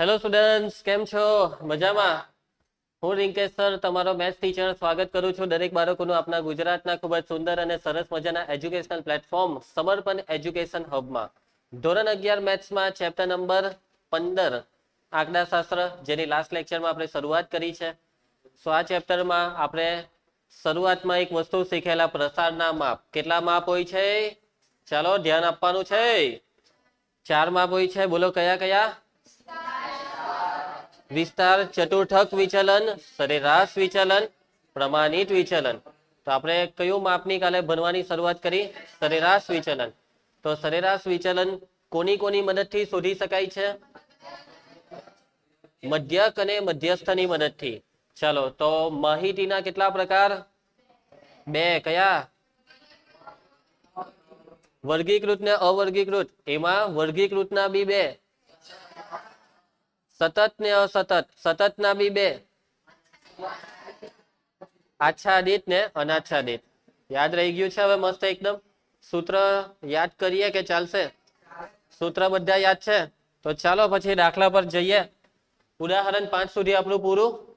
Hello students કેમ છો? મજામાં? હું રિંકેશ સર, તમારો મેથ્સ ટીચર સ્વાગત કરું છું દરેક બાળકોનું આપના ગુજરાતના ખૂબ જ સુંદર અને સરસ મજાના એજ્યુકેશનલ પ્લેટફોર્મ સમર્પણ એજ્યુકેશન હબમાં ધોરણ અગિયાર મેથ્સમાં ચેપ્ટર નંબર પંદર આંકડાશાસ્ત્ર જેની લાસ્ટ લેક્ચરમાં આપણે શરૂઆત કરી છે. સો આ ચેપ્ટરમાં આપણે શરૂઆતમાં એક વસ્તુ શીખેલા પ્રસારના માપ. કેટલા માપ હોય છે? ચાલો ધ્યાન આપવાનું છે. ચાર માપ હોય છે. બોલો, કયા કયા? વિસ્તાર, ચતુર્થક વિચલન, સરેરાશ વિચલન, પ્રમાણિત વિચલન. તો આપણે કયું માપની કાલે ભણવાની શરૂઆત કરી? સરેરાશ વિચલન. તો સરેરાશ વિચલન કોની કોની મદદથી શોધી શકાય છે? મધ્યક અને મધ્યસ્થની મદદથી. ચાલો, તો માહિતીના કેટલા પ્રકાર? બે, કયા? વર્ગીકૃત ને અવર્ગીકૃત. એમાં વર્ગીકૃતના બી બે. સતત ને અસતત. સતત ના બી બે. આચ્છાદિત ને અનાચ્છાદિત. યાદ રહી ગયું છે હવે મસ્ત એકદમ? સૂત્ર યાદ કરીએ કે ચાલશે? સૂત્ર બધા યાદ છે? તો ચાલો પછી દાખલા પર જઈએ. ઉદાહરણ પાંચ સુધી આપણું પૂરું.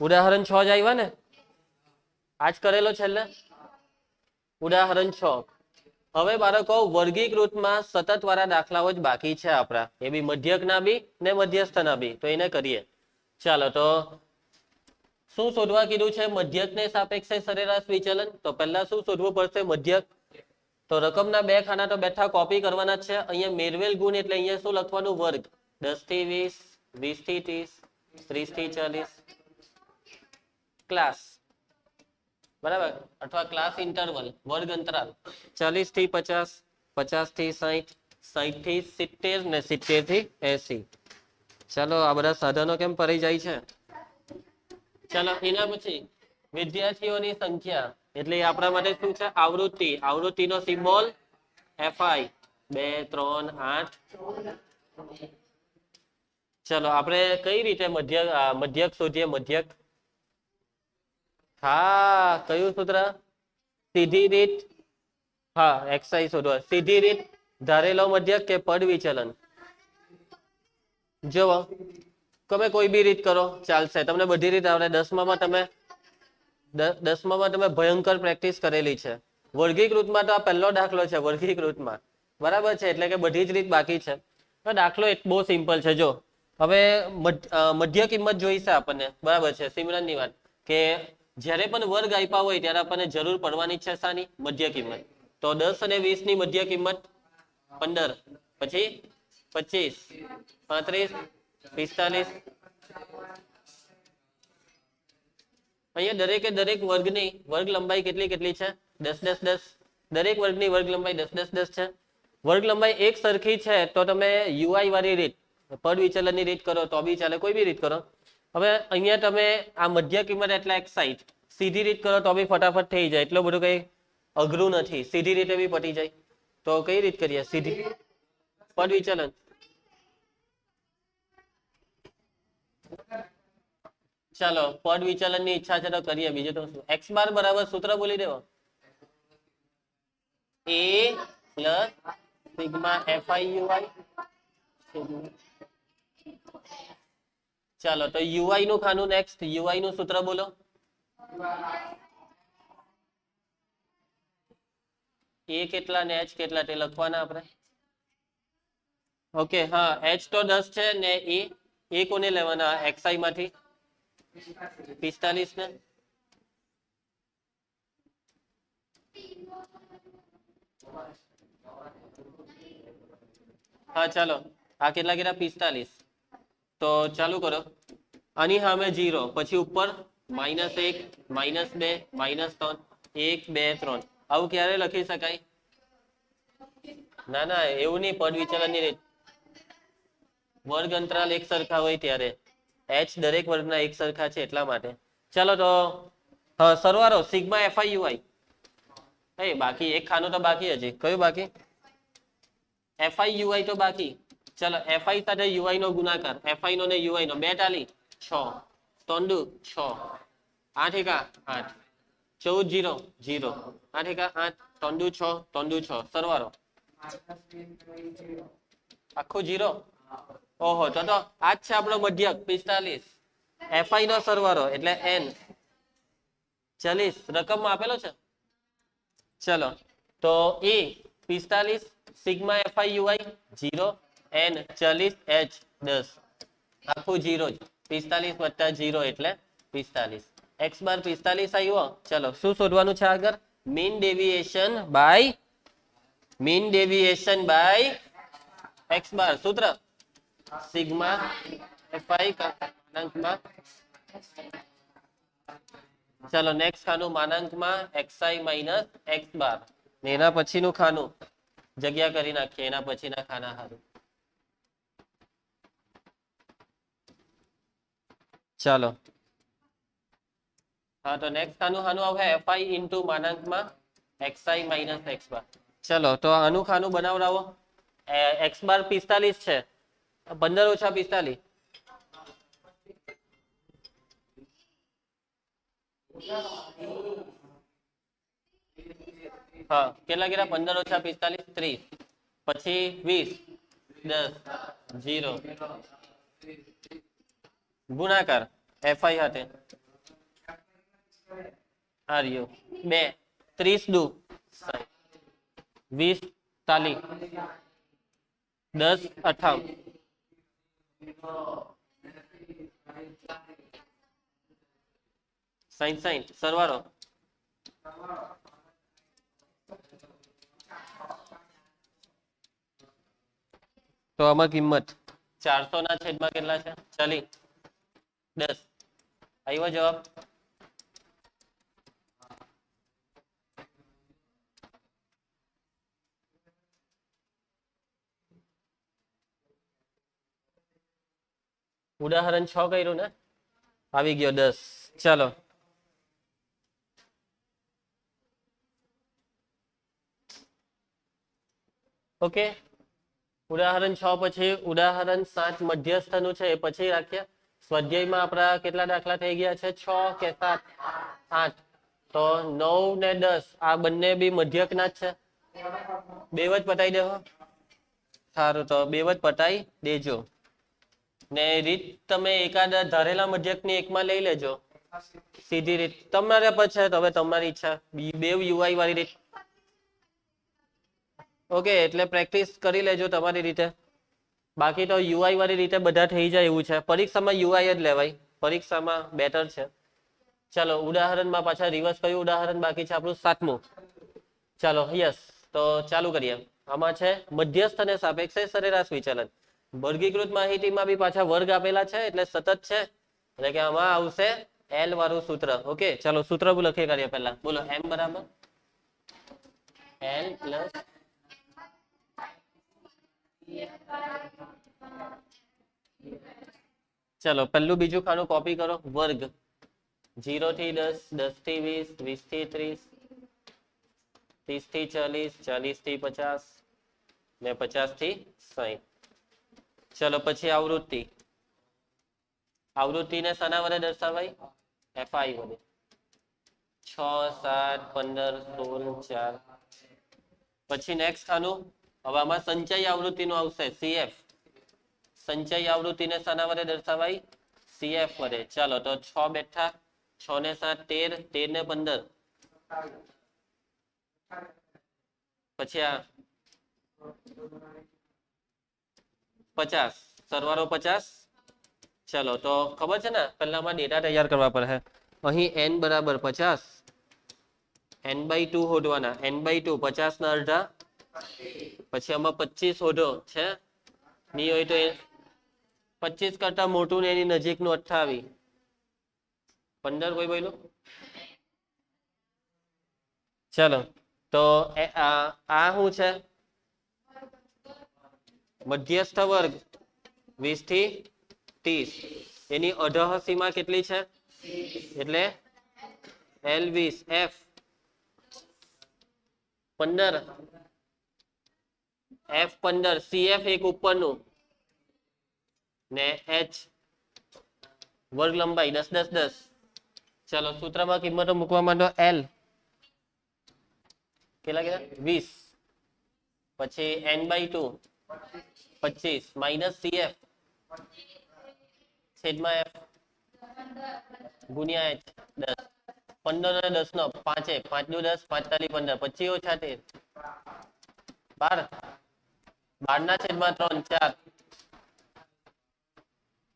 ઉદાહરણ છ જ આવ્યા ને? આજ કરેલો છેલ્લે? ઉદાહરણ છ. હવે બાળકો, વર્ગીકૃતમાં સતત વાળા દાખલાઓ જ બાકી છે આપણા. એ બી મધ્યકના બી ને મધ્યસ્થના બી. તો એને કરીએ. ચાલો તો, શું શોધવા કીધું છે? મધ્યકને સાપેક્ષે સરેરાશ વિચલન? તો પહેલા શું શોધવું પડશે? મધ્યક. તો રકમના બે ખાના તો બેઠા કોપી કરવાના છે. અહીંયા મેળવેલ ગુણ એટલે અહીંયા શું લખવાનું? વર્ગ. દસથી વીસ વીસથી ત્રીસ ત્રીસથી ચાલીસ. ક્લાસ બરાબર? અથવા ક્લાસ ઇન્ટરવલ વર્ગ અંતરાલ ચાલીસથી પચાસ પચાસથી સાહીઠ સાહીઠથી સિત્તેર ને સિત્તેરથી એસી. ચાલો, આ બધા સાધનો કેમ પરી જાય છે? ચાલો, એના પછી વિદ્યાર્થીઓની સંખ્યા. એટલે આપણા માટે શું છે? આવૃત્તિ. આવૃત્તિનો સિમ્બોલ એફઆઈ. બે, ત્રણ, આઠ. ચલો, આપણે કઈ રીતે મધ્ય, મધ્યક શોધીએ? મધ્યક હા, કયું સૂત્ર? સીધી રીત? હા એક્સાઇઝ શોધવા. સીધી રીત ધારેલો મધ્યક કે પદ વિચલન? જુઓ, તમે કોઈ બી રીત કરો, ચાલશે. તમને બધી રીત આવડે. દસમામાં તમે દસમામાં તમે ભયંકર પ્રેક્ટિસ કરેલી છે. વર્ગીકૃતમાં તો આ પહેલો દાખલો છે વર્ગીકૃતમાં બરાબર છે, એટલે કે બધી જ રીત બાકી છે. દાખલો એક બહુ સિમ્પલ છે, જો. હવે મધ- મધ્ય કિંમત જોઈશે આપણને. બરાબર છે, સિમરનની વાત. કે જ્યારે પણ વર્ગ આપ્યા હોય ત્યારે આપણને જરૂર પડવાની છે શાની મધ્ય કિંમત. તો દસ અને વીસની મધ્ય કિંમત પંદર, પછી પચીસ, પાંત્રીસ, પિસ્તાલીસ. અહીંયા દરેકે દરેક વર્ગની વર્ગ લંબાઈ કેટલી કેટલી છે? દસ દસ દસ. દરેક વર્ગની વર્ગ લંબાઈ દસ દસ દસ છે. વર્ગ લંબાઈ એક સરખી છે તો તમે યુઆઈ વાળી રીત, પદ વિચલનની રીત કરો, તો બી ચાલે. કોઈ બી રીત કરો. હવે અહીંયા તમે આ મધ્ય કિંમત એટલે એક્સાઇટ સીધી રીત કરો તો બી ફટાફટ થઈ જાય. એટલું બધું કઈ અઘરું નથી. સીધી રીતે બી પટી જાય. તો કઈ રીત કરીએ? સીધી. પદ વિચલન. ચાલો, પદ વિચલનની ઈચ્છા છે તો કરીએ. બીજું તો શું? એક્સ બાર બરાબર સૂત્ર બોલી દેવો. A plus sigma F I UI ચાલો, તો યુઆઈ નું ખાનું નેક્સ્ટ યુઆઈ નું સૂત્ર બોલો. એ કેટલા ને એચ કેટલા તે લખવાના આપણે? ઓકે, હા, એચ તો દસ છે ને એ એ કોને લેવાના એક્સઆઈ માંથી? પિસ્તાલીસ ને હા, ચાલો, આ કેટલા કેટલા પિસ્તાલીસ. તો ચાલુ કરો. આની સામે જીરો પછી ઉપર માઇનસ એક માઇનસ બે માઇનસ ત્રણ, એક, બે, ત્રણ. આવું ક્યારે લખી શકાય? ના ના, એવું નહીં, પદ વિચલનની રીત. વર્ગ અંતરાલ એક સરખા હોય ત્યારે. એચ દરેક વર્ગના એક સરખા છે એટલા માટે. ચાલો તો સરવારો સિગ્મા એફઆઈ યુઆઈ બાકી એક ખાનું તો બાકી હજી. કયું બાકી? એફઆઈ યુઆઈ તો બાકી. ચલો એફઆઈ સાથે યુઆઈ નો ગુણાકાર. એફઆઈ નો ને યુઆઈ નો. બે ટાલી. છ. તોંડુ છ. આઠ એકા આઠ. ચૌદ, જીરો. જીરો. આઠ એકા આઠ. દુ છ. દુ છ. સરવાળો. આખું જીરો? ઓહો, તો તો આ છે આપણો મધ્યક. પિસ્તાલીસ. એફઆઈ નો સરવાળો, એટલે એન ચાલીસ. રકમ આપેલો છે? ચલો. તો એ પિસ્તાલીસ, sigma FI UI zero. N ચાલીસ એચ દસ. આખું જીરો પિસ્તાલીસ વત્તા જીરો એટલે પિસ્તાલીસ. એક્સ બાર પિસ્તાલીસ આવ્યો ચલો, શું શોધવાનું છે આગળ? Mean deviation by mean deviation by X bar. સૂત્ર? સિગ્મા એફઆઈ માનાંકમાં. ચલો નેક્સ્ટ ખાનું માનાંકમાં X I minus X bar. એના પછીનું ખાનું. જગ્યા કરી નાખીએ, એના પછીના ખાના હારું. ચાલો. હા તો નેક્સ્ટ ખાનું ખાનું આવે fi ઇન્ટુ માનાંકમાં xi માઇનસ એક્સ બાર ચલો તો આનું ખાનું બનાવડાવો. એક્સ બાર પિસ્તાલીસ છે. પંદર ઓછા પિસ્તાલીસ. હા કેટલા કેટલા પંદર ઓછા પિસ્તાલીસ ત્રીસ. પછી વીસ દસ જીરો. ગુણાકાર એફઆઈ સાથે આર્યો બે. ત્રીસ દુ. વીસ તાલી દસ, અઠાવન. સાઈઠ સાઈઠ. સરવારો તો આમાં કિંમત. ચારસો ના છેદમાં કેટલા છે? ચાલી દસ. આવ્યો જવાબ? ઉદાહરણ છ કર્યું ને? આવી ગયો દસ. ચાલો. ઓકે. ઉદાહરણ છ પછી ઉદાહરણ સાત મધ્યસ્થનું છે, એ પછી રાખીએ સ્વાધ્યાયમાં આપણા કેટલા દાખલા થઈ ગયા છે? છ કે સાત? આઠ. તો નવ ને દસ. આ બંને બી મધ્યકના જ છે. બે જ પતાઈ દેવો સારું, તો બે જ પતાઈ દેજો. ને રીત તમે એકાદ ધારેલા મધ્યકની એકમાં લઈ લેજો. સીધી રીત. તમારે પર છે હવે તમારી ઈચ્છા. બે યુઆઈ વાળી રીત. ઓકે, એટલે પ્રેક્ટિસ કરી લેજો તમારી રીતે. બાકી તો યુઆઈ વાળી રીતે બધા થઈ જાય એવું છે. પરીક્ષામાં યુઆઈ જ લેવાય. પરીક્ષામાં બેટર છે. ચાલો, ઉદાહરણમાં પાછા રિવર્સ કયું ઉદાહરણ બાકી છે આપણું? સાતમું. ચાલો યસ તો ચાલુ કરીએ. આમાં છે, મધ્યસ્થ અને સાપેક્ષે સરેરાશ વિચલન. વર્ગીકૃત માહિતીમાં બી પાછા વર્ગ આપેલા છે, એટલે સતત છે. એટલે કે આમાં આવશે એલ વાળું સૂત્ર. ઓકે, ચાલો સૂત્ર લખી કરીએ પહેલા. બોલો એમ બરાબર? એલ પ્લસ ચલો, પહેલું બીજું ખાનું કોપી કરો. વર્ગ. જીરો થી દસ દસથી વીસ વીસથી ત્રીસ ત્રીસથી ચાલીસ ચાલીસથી પચાસ, ને પચાસથી સાહીઠ ચલો, પછી આવૃત્તિ. આવૃત્તિને શાના વડે દર્શાવાય? એફઆઈ વડે. છ, સાત, પંદર, સોળ, ચાર. પછી નેક્સ્ટ ખાનું? હવે આમાં સંચય આવૃત્તિનું આવશે, સીએફ. સંચય આવૃત્તિને શાના વડે દર્શાવાય? સીએફ વડે. ચાલો, તો છ બેઠા છ ને સાત, તેર તેર ને પંદર. પછી આ પચાસ. સરવારો પચાસ. ચલો, તો ખબર છે ને, પહેલામાં ડેટા તૈયાર કરવા પડે અહીં એન બરાબર પચાસ. એન બાય ટુ હોડવાના. એન બાય ટુ પચાસ ના અડધા. પછી આમાં પચીસ ઓઢો છે. ની હોય તો પચીસ કરતા મોટું ને એની નજીકનું અઠાવી પંદર કોઈ બોલો ચલો, તો આ શું છે? મધ્યસ્થ વર્ગ, વીસથી ત્રીસ. એની અઢહ સીમા કેટલી છે? એટલે એલ વીસ, એફ. પંદર. એફ પંદર સીએફ એક ઉપરનું. ને એચ વર્ગ લંબાઈ દસ દસ દસ. ચલો, સૂત્રમાં કિંમતો મૂકવા માંડો એલ કેટલા કેટલા વીસ. પછી એન બાય ટુ પચીસ. માઇનસ સીએફ છેદમાં એફ ગુણ્યા એચ દસ. પંદર અને દસ નો પાંચે પાંચ દુ દસ પાંચતાલીસ પંદર. પચીસ ઓછા તેર. બાર. બાર ના છેદમાં ત્રણ, ચાર.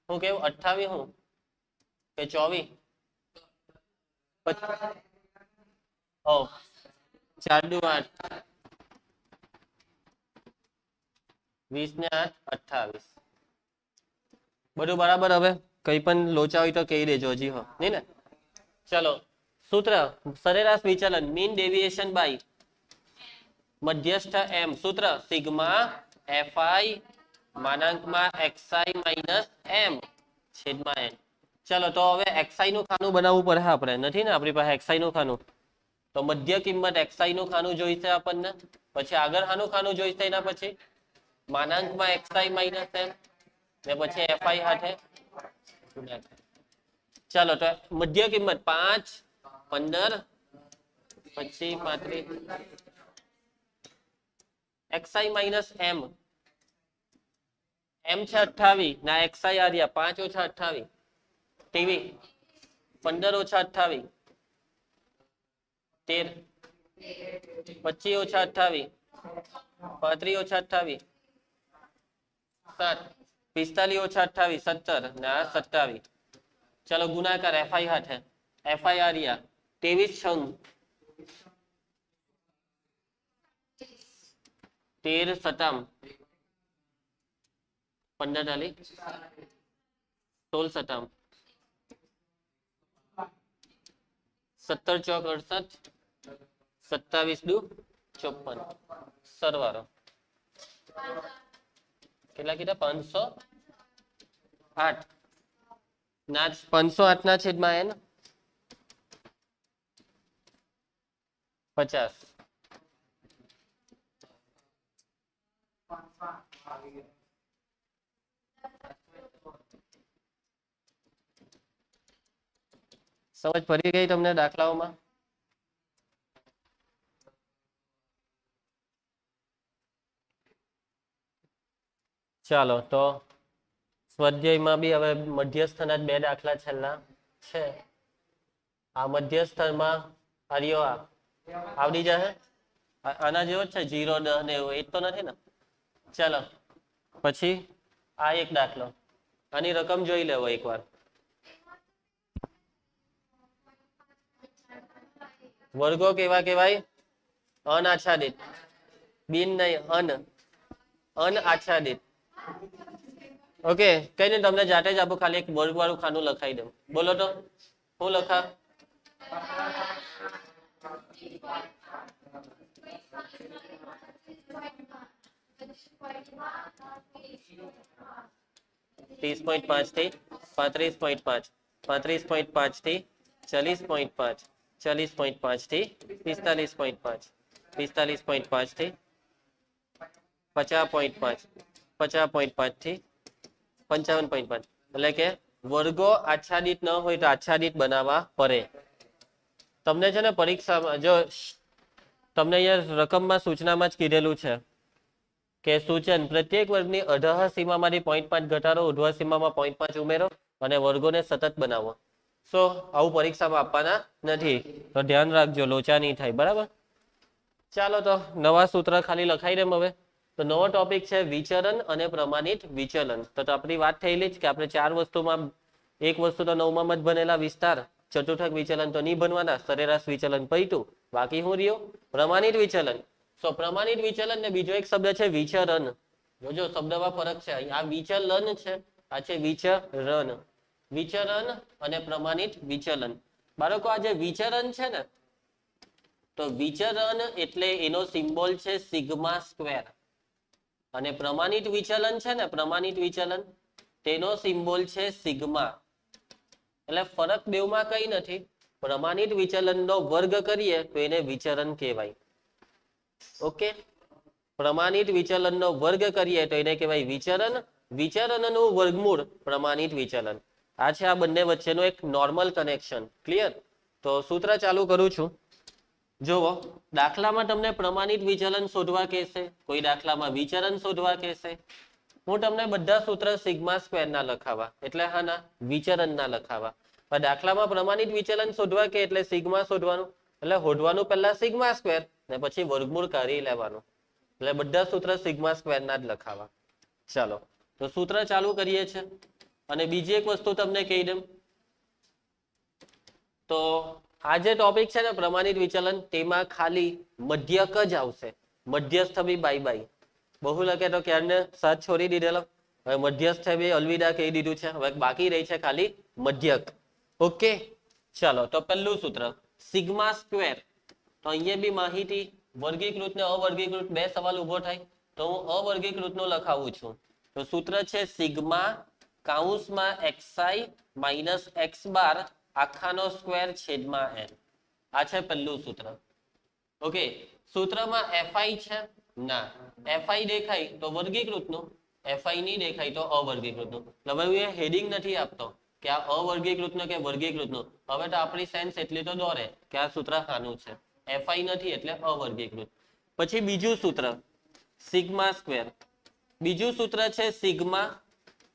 હું કેવું? અઠાવી હું? કે ચોવી? ચાર દુ આઠ. વીસ ને આઠ અઠાવીસ બધું બરાબર હવે? કઈ પણ લોચા હોય તો કહી દેજો હજી હો. નહીં ને? ચલો. સૂત્ર. સરેરાશ વિચલન. મીન ડેવિએશન બાય મધ્યસ્થ એમ. સૂત્ર. સિગ્મા એફઆઈ માનાંકમાં એક્સઆઈ માઇનસ એમ છેદમાં એન ચલો, તો હવે એક્સઆઈ નું ખાનું બનાવવું પડે આપણે. નથી ને આપણી પાસે એક્સઆઈ નું ખાનું? તો મધ્ય કિંમત એક્સઆઈ નું ખાનું જોઈશે આપણને. પછી આગળ હાનું ખાનું જોઈશે એના પછી? માનાંકમાં એક્સઆઈ માઇનસ એમ ને પછી એફઆઈ હાથે. ચાલો, તો મધ્ય કિંમત પાંચ, પંદર, પછી પાંત્રીસ. એક્સઆઈ માઇનસ એમ એમ છે અઠાવીસ ના એક્સઆઈ આ રહ્યા. પાંચ ઓછા અઠાવીસ ટીવી પંદર ઓછા અઠાવીસ તેર. પચીસ ઓછા અઠાવીસ પાંત્રીસ ઓછા અઠાવીસ સાત. પિસ્તાલીસ ઓછા અઠાવીસ સત્તર. ને, સત્તાવીસ. ચલો ગુણાકાર. એફઆઈ હાથે. એફઆઈ આરિયા ત્રેવીસ છંગ. તેર સતામ. પંદર ડાલી સોળ સતામ. સત્તર ચોક અડસઠ. સત્તાવીસ દુ ચોપન. સરવાળો કેટલા કીધા? પાંચસો આઠ. ના, પાંચસો આઠ ના છેદમાં એન? પચાસ. સમજ ફરી ગઈ તમને દાખલાઓમાં? ચાલો, તો સ્વાધ્યાયમાં બી હવે મધ્યસ્થના જ બે દાખલા છેલ્લા છે. આ મધ્યસ્થમાં હરિયો આવડી જશે આના જેવો જ છે? જીરો દસ ને એવું. એ જ તો નથી ને? ચાલો, પછી આ એક દાખલો. આની રકમ જોઈ લેવો એકવાર. વર્ગો કેવા કેવાય અનાચ્છાદિત. બિન નહીં, અન. અનઆચ્છાદિત ઓકે, કઈ નહીં તમને જાતે જ આપો, ખાલી એક વર્ગ વાળું ખાનું લખાઈ દઉં. બોલો તો, હું લખા? ત્રીસ પોઈન્ટ પાંચથી પાંત્રીસ પોઈન્ટ પાંચ પાંત્રીસ પોઈન્ટ પાંચથી ચાલીસ પોઈન્ટ પાંચ ચાલીસ પોઈન્ટ પાંચથી પિસ્તાલીસ પોઈન્ટ પાંચ પિસ્તાલીસ પોઈન્ટ પાંચથી પચાસ પોઈન્ટ પાંચ પચાસ પોઈન્ટ પાંચથી પંચાવન પોઈન્ટ પાંચ એટલે કે વર્ગો આચ્છાદિત ન હોય તો આચ્છાદિત બનાવવા પડે. તમને છે ને પરીક્ષામાં, જો તમને અહીંયા રકમમાં સૂચનામાં જ કીધેલું છે. કે સૂચન પ્રત્યેક વર્ગની અઢહ સીમામાંથી પોઈન્ટ પાંચ ઘટાડો ઉઢવા સીમામાં પોઈન્ટ પાંચ ઉમેરો અને વર્ગોને સતત બનાવો. સો આવું પરીક્ષામાં આપવાના નથી. તો ધ્યાન રાખજો, લોચા નહીં થાય, બરાબર? ચાલો તો નવા સૂત્ર ખાલી લખાઈ દેમ હવે. તો નવો ટોપિક છે વિચલન અને પ્રમાણિત વિચલન. તો આપણી વાત થયેલી જ કે આપણે ચાર વસ્તુમાં, એક વસ્તુ તો નવમાં જ બનેલા વિસ્તાર, ચતુર્થક વિચલન તો નહીં બનવાના, સરેરાશ વિચલન પૈતું. બાકી હું રહ્યો? પ્રમાણિત વિચલન. સો પ્રમાણિત વિચલન ને બીજો એક શબ્દ છે વિચરણ. જોજો શબ્દમાં ફરક છે. આ વિચલન છે, આ છે વિચરણ. વિચરણ અને પ્રમાણિત વિચલન. બાળકો, આ જે વિચરણ છે ને, તો વિચરણ એટલે એનો સિમ્બોલ છે સિગ્મા સ્ક્વેર. અને પ્રમાણિત વિચલન છે ને, પ્રમાણિત વિચલન, તેનો સિમ્બોલ છે સિગ્મા. એટલે ફરક બેવમાં કઈ નથી. પ્રમાણિત વિચલનનો વર્ગ કરીએ તો એને વિચરણ કહેવાય. ઓકે? પ્રમાણિત વિચલનનો વર્ગ કરીએ તો એને કહેવાય વિચરણ વિચરણનું વર્ગમૂળ પ્રમાણિત વિચલન. આ છે આ બંને વચ્ચેનું એક નોર્મલ કનેક્શન ક્લિયર તો સૂત્ર ચાલુ કરું છું. જુઓ દાખલામાં તમને પ્રમાણિત વિચલન શોધવા કહેશે, કોઈ દાખલામાં વિચરણ શોધવા કહેશે. હું તમને બધા સૂત્ર સિગ્મા સ્ક્વેર ના લખાવા, એટલે હા ના વિચલન ના લખાવા. દાખલામાં પ્રમાણિત વિચલન શોધવા કે એટલે સિગ્મા શોધવાનું? એટલે હોડવાનું પહેલા સિગ્મા સ્ક્વેર. ને પછી વર્ગમૂળ કરી લેવાનું. એટલે બધા સૂત્ર સિગ્મા સ્ક્વેરના જ લખાવા. ચાલો, તો સૂત્ર ચાલુ કરીએ છે. અને બીજી એક વસ્તુ તમને કહી દઉં. તો આ જે ટોપિક છે ને, પ્રમાણિત વિચલન, તેમાં ખાલી મધ્યક જ આવશે. મધ્યસ્થ બી બાય બાય બહુ લખે તો ક્યારને સાથ છોડી દીધેલો. હવે મધ્યસ્થ બી અલવિદા કહી દીધું છે. હવે બાકી રહી છે ખાલી મધ્યક. ઓકે? ચાલો, તો પહેલું સૂત્ર. સિગ્મા સ્ક્વેર તો અહીંયા બી માહિતી વર્ગીકૃત ને અવર્ગીકૃત બે સવાલ ઊભો થાય. તો હું અવર્ગીકૃત નો લખાવું છું. તો સૂત્ર છે સિગ્મા કાઉન્સમાં એક્સઆઈ માઇનસ એક્સ બાર આખાનો સ્ક્વેર છેદમાં એન. આ છે પહેલું સૂત્ર. ઓકે, સૂત્રમાં એફઆઈ છે? ના. એફઆઈ દેખાય તો વર્ગીકૃતનું. એફઆઈ નહીં દેખાય તો અવર્ગીકૃતનું. હવે હું એ હેડિંગ નથી આપતો કે આ અવર્ગીકૃતનું કે વર્ગીકૃતનું. હવે તો આપણી સેન્સ એટલી તો દોરે કે આ સૂત્ર હાનું છે. એફઆઈ નથી એટલે અવર્ગીકૃત. પછી બીજું સૂત્ર, સિગ્મા સ્ક્વેર. બીજું સૂત્ર છે સિગ્મા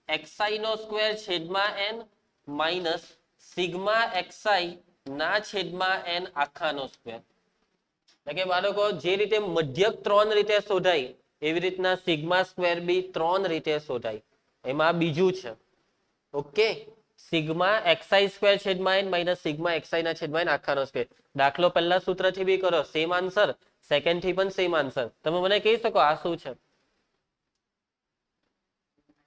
એક્સઆઈ નો સ્ક્વેર છેદમાં એન માઇનસ સિગ્મા એક્સઆઈ ના છેદમાં એન આખાનો સ્ક્વેર. એટલે કે બાળકો, જે રીતે મધ્યક ત્રણ રીતે શોધાય, એવી રીતના સિગ્મા સ્ક્વેર બી ત્રણ રીતે શોધાય. એમાં બીજું છે. ઓકે? સિગ્મા એક્સઆઈ સ્ક્વેર છેદમાં એન માઇનસ સિગ્મા એક્સઆઈ ના છેદમાં એન આખાનો સ્ક્વેર દાખલો પહેલા સૂત્રથી બી કરો. સેમ આન્સર સેકન્ડથી પણ સેમ આન્સર તમે મને કહી શકો આ શું છે?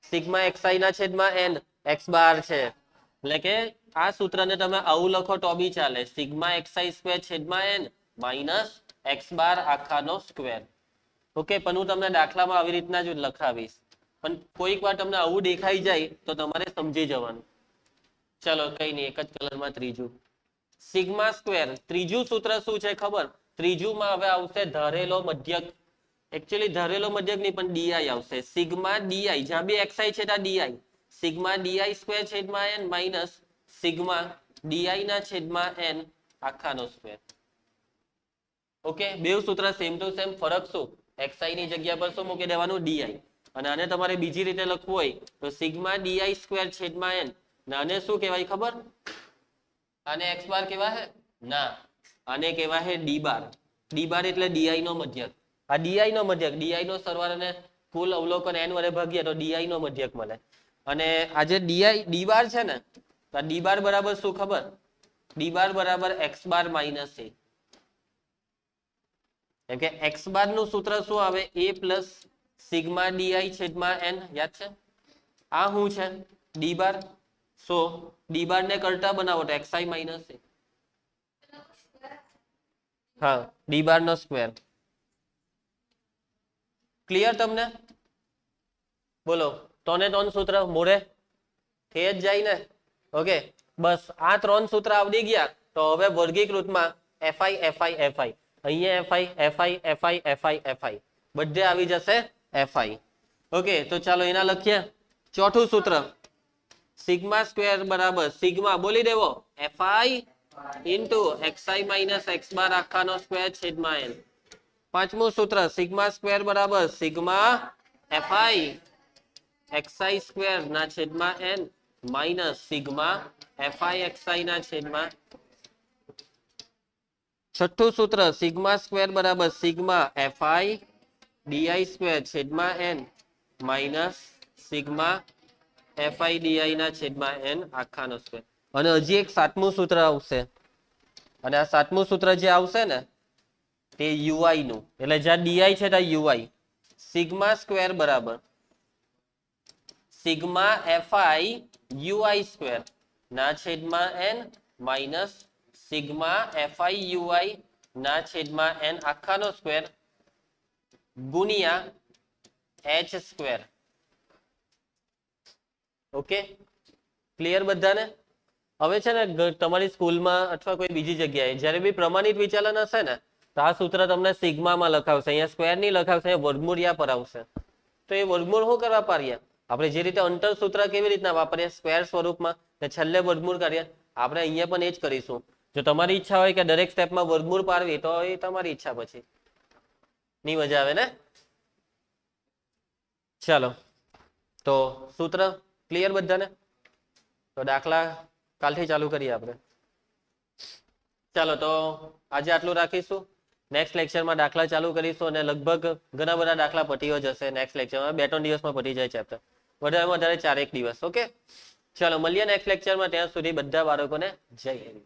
સિગ્મા એક્સઆઈ ના છેદમાં એન એક્સ બાર છે. એટલે કે આ સૂત્રને તમે આવું લખો તો બી ચાલે. સિગ્મા એક્સઆઈ સ્ક્વેર છેદમાં એન માઇનસ એક્સ બાર આખાનો સ્ક્વેર ઓકે પણ હું તમને દાખલામાં આવી રીતના જ લખાવીશ. પણ કોઈક વાર તમને આવું દેખાઈ જાય તો તમારે સમજી જવાનું. ચલો કઈ નહીં એક જ કલરમાં ત્રીજું. Sigma square. ત્રીજું સૂત્ર શું છે ખબર? ત્રીજું માં હવે આવશે ધારેલો મધ્યક. એકચ્યુઅલી ધારેલો મધ્યક નહીં, પણ ડીઆઈ આવશે. સિગ્મા ડીઆઈ જ્યાં બી એક્સઆઈ છે ત્યાં ડીઆઈ સિગ્મા ડીઆઈ સ્ક્વેર છેદમાં એન માઇનસ સિગ્મા ડીઆઈ ના છેદમાં એન આખાનો સ્ક્વેર. ઓકે? બે સૂત્ર સેમ ટુ સેમ ફરક શું? એક્સઆઈ ની જગ્યા પર શું મૂકી દેવાનું? ડીઆઈ અને આને તમારે બીજી રીતે લખવું હોય તો સિગ્મા ડીઆઈ સ્ક્વેર છેદમાં એન ને આને શું કહેવાય ખબર? આને એક્સ બાર કહેવાય? ના આને કહેવાય છે ડી બાર ડી બાર એટલે ડીઆઈ નો મધ્યક. આ ડીઆઈ નો મધ્યક. ડીઆઈ નો સરવાળાને કુલ અવલોકન એન વડે ભાગીએ તો ડીઆઈ નો મધ્યક મળે. અને આ જે ડીઆઈ ડી બાર છે ને તો ડી બાર બરાબર શું ખબર? ડી બાર બરાબર એક્સ બાર માઇનસ એ એમ કે એક્સ બારનું સૂત્ર શું આવે? એ પ્લસ સિગ્મા ડીઆઈ છેદમાં એન યાદ છે? આ શું છે? ડી બાર સો ડી બાર ને કરતા બનાવો તો એક્સઆઈ માઇનસ એ હા ડી બાર નો સ્ક્વેર ક્લિયર તમને? બોલો, તોને ત્રણ સૂત્ર મોરે થઈ જ જાય ને? ઓકે બસ, આ ત્રણ સૂત્ર આવડી ગયા. તો હવે વર્ગીકૃતમાં એફઆઈ એફઆઈ એફઆઈ અહીંયા FI FI FI FI FI બધે આવી જશે એફઆઈ ઓકે તો ચાલો એના લખીએ. ચોથું સૂત્ર. સિગ્મા સ્ક્વેર બરાબર, સિગ્મા, બોલી દેવો. FI into XI minus X bar આખાનો square છેદમાં એન પાંચમું સૂત્ર, સિગ્મા સ્ક્વેર બરાબર, સિગ્મા એફઆઈ એક્સઆઈ સ્ક્વેર ના છેદમાં N minus sigma FI XI ના છેદમાં છઠ્ઠું સૂત્ર, સિગ્મા સ્ક્વેર બરાબર, સિગ્મા એફઆઈ ડીઆઈ સ્ક્વેર છેદમાં N minus sigma FI DI ના છેદમાં એન આખાનો સ્ક્વેર અને હજી એક સાતમું સૂત્ર આવશે. અને આ સાતમું સૂત્ર જે આવશે ને, તે યુઆઈ નું. એટલે જ્યાં ડીઆઈ છે ત્યાં યુઆઈ સિગ્મા સ્ક્વેર બરાબર. Sigma FI UI square. ના છેદમાં N minus sigma FI UI ના છેદમાં એન આખાનો સ્ક્વેર, ગુણ્યા એચ સ્ક્વેર. ઓકે ક્લિયર બધાને? હવે છે ને તમારી સ્કૂલમાં અથવા કોઈ બીજી જગ્યાએ જ્યારે બી પ્રમાણિત વિચલન હશે ને, તો આ સૂત્ર તમને સિગ્મામાં લખાવશે. અહીંયા સ્ક્વેર નહીં લખાવશે, અહીંયા વર્ગમૂળિયા પર આવશે તો એ વર્ગમૂળ શું કરવા પાડીએ? આપણે જે રીતે અંતર સૂત્ર કેવી રીતના વાપરીએ? સ્ક્વેર સ્વરૂપમાં. ને છેલ્લે વર્ગમૂળ કરીએ આપણે અહીંયા પણ એ જ કરીશું. જો તમારી ઈચ્છા હોય કે દરેક સ્ટેપમાં વર્ગમૂળ પાડવી, તો એ તમારી ઈચ્છા પછી. ની મજા આવે ને? ચાલો. તો સૂત્ર? ક્લિયર બધાને? તો દાખલા કાલથી ચાલુ કરીએ આપણે. ચાલો, તો આજે આટલું રાખીશું. નેક્સ્ટ લેક્ચરમાં દાખલા ચાલુ કરીશું અને લગભગ ઘણા બધા દાખલા પટીઓ જશે નેક્સ્ટ લેક્ચરમાં બે ત્રણ દિવસમાં પટી જાય ચેપ્ટર વધારેમાં વધારે ચારેક દિવસ ઓકે ચાલો, મળીએ નેક્સ્ટ લેક્ચરમાં ત્યાં સુધી બધા બાળકોને જય હિન્દ.